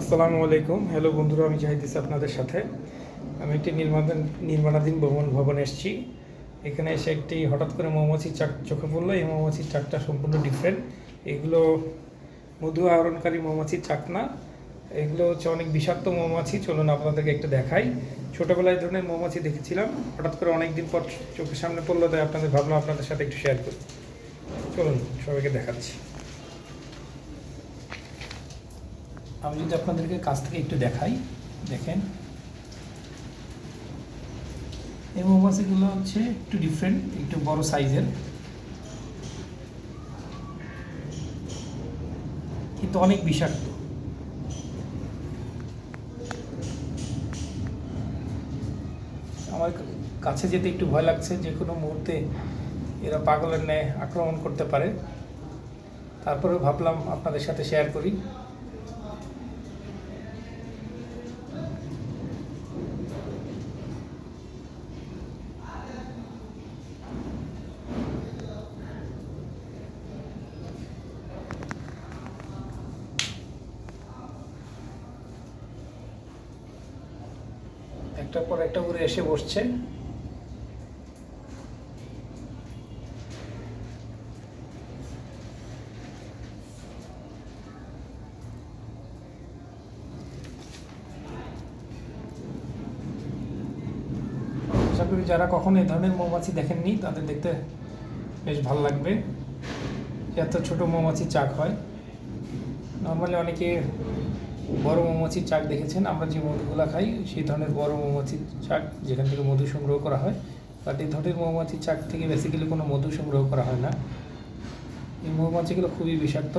আসসালামু আলাইকুম। হ্যালো বন্ধুরা, আমি জাহিদ ইসা আপনাদের সাথে। আমি একটি নির্মাণ নির্মাণাধীন ভবন ভবনে এসেছি। এখানে এসে একটি হঠাৎ করে মৌমাছি চাক চোখে পড়ল। এই মৌমাছির চাকটা সম্পূর্ণ ডিফারেন্ট এগুলো মধু আহরণকারী মৌমাছির চাক না। এগুলো হচ্ছে অনেক বিষাক্ত মৌমাছি। চলুন আপনাদেরকে একটু দেখাই। ছোটোবেলায় ধরনের মৌমাছি দেখেছিলাম। হঠাৎ করে অনেক দিন পর চোখের সামনে পড়ল, তাই আপনাদের ভাবলাম আপনাদের সাথে একটু শেয়ার করি। চলুন, সবাইকে দেখাচ্ছি। আমি যদি আপনাদেরকে কাছ থেকে একটু দেখাই, দেখেন। এই মৌমাছিগুলো হচ্ছে একটু ডিফারেন্ট একটু বড় সাইজের কিন্তু অনেক বিষাক্ত। আমার কাছে যেতে একটু ভয় লাগছে, যে কোনো মুহূর্তে এরা পাগলের ন্যায় আক্রমণ করতে পারে। তারপরেও ভাবলাম আপনাদের সাথে শেয়ার করি। একটার পর একটা উড়ে এসে বসছে। যারা কখনো এই ধরনের মৌমাছি দেখেননি, তাদের দেখতে বেশ ভালো লাগবে। এত ছোট মৌমাছি চাক হয়। নর্মালি অনেকে বড় মৌমাছির চাক দেখেছেন? আমরা যে মধুগুলো খাই, সেই ধরনের বড় মৌমাছির চাক যেখান থেকে মধু সংগ্রহ করা হয়। বাট এই ধরনের মৌমাছির চাক থেকে বেসিক্যালি কোনো মধু সংগ্রহ করা হয় না। এই মৌমাছিগুলো খুবই বিষাক্ত।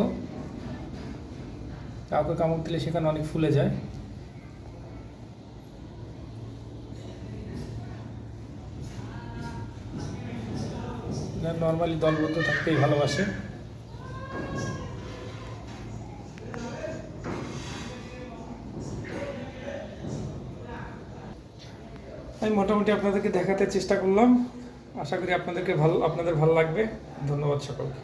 কাউকে কামড় দিলে সেখানে অনেক ফুলে যায়। নর্মালি দলবদ্ধ থাকতেই ভালোবাসে। আমি মোটামুটি আপনাদেরকে দেখাতে চেষ্টা করলাম। আশা করি আপনাদেরকে ভালো, আপনাদের ভালো লাগবে। ধন্যবাদ সকলকে।